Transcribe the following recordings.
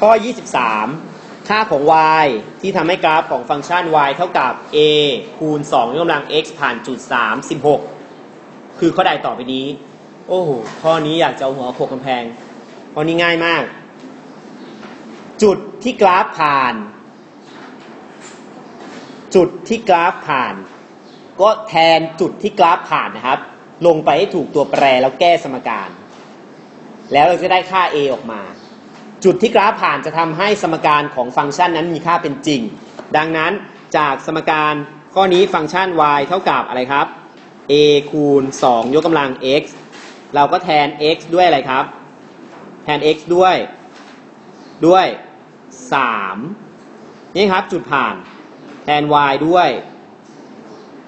ข้อ 23 ค่าของ y ที่ทำให้กราฟของฟังก์ชัน y เท่ากับ a คูณ2ยกกำลัง x ผ่านจุด3 16คือข้อใดต่อไปนี้ โอ้โห ข้อนี้อยากจะเอาหัวโขกกำแพง ข้อนี้ง่ายมาก จุดที่กราฟผ่าน จุดที่กราฟผ่าน ก็แทนจุดที่กราฟผ่านนะครับ ลงไปให้ถูกตัวแปรแล้วแก้สมการ แล้วเราจะได้ค่า a ออกมา จุดที่กราฟผ่านจะทำให้สมการของฟังก์ชันนั้นมีค่าเป็นจริง ดังนั้นจากสมการข้อนี้ฟังก์ชัน y เท่ากับอะไรครับ a คูณ 2 ยกกำลัง x เราก็แทน x ด้วยอะไรครับ แทน x ด้วย ด้วย 3 นี่ครับจุดผ่าน แทน y ด้วย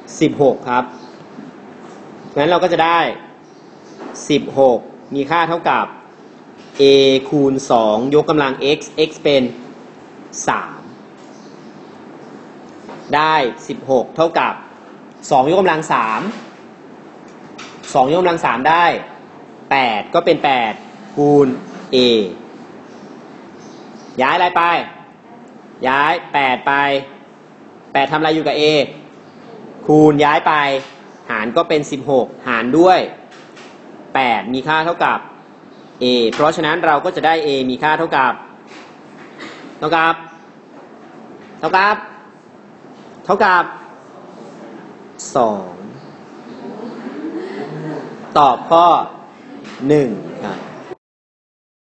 16 ครับ งั้นเราก็จะได้ 16 มีค่าเท่ากับ a คูณ 2 ยกกำลัง x x เป็น 3 ได้ 16 เท่ากับ 2 ยกกำลัง 3 2 ยกกำลัง 3 ได้ 8 ก็เป็น 8 คูณ a ย้ายอะไรไป ย้าย 8 ไป 8ทำอะไรอยู่กับ a คูณย้ายไป หารก็เป็น 16 หารด้วย 8 มีค่าเท่ากับ a เพราะฉะนั้นเราก็จะได้ a มีค่าเท่ากับ เท่ากับ เท่ากับ เท่ากับ 2 ตอบข้อ 1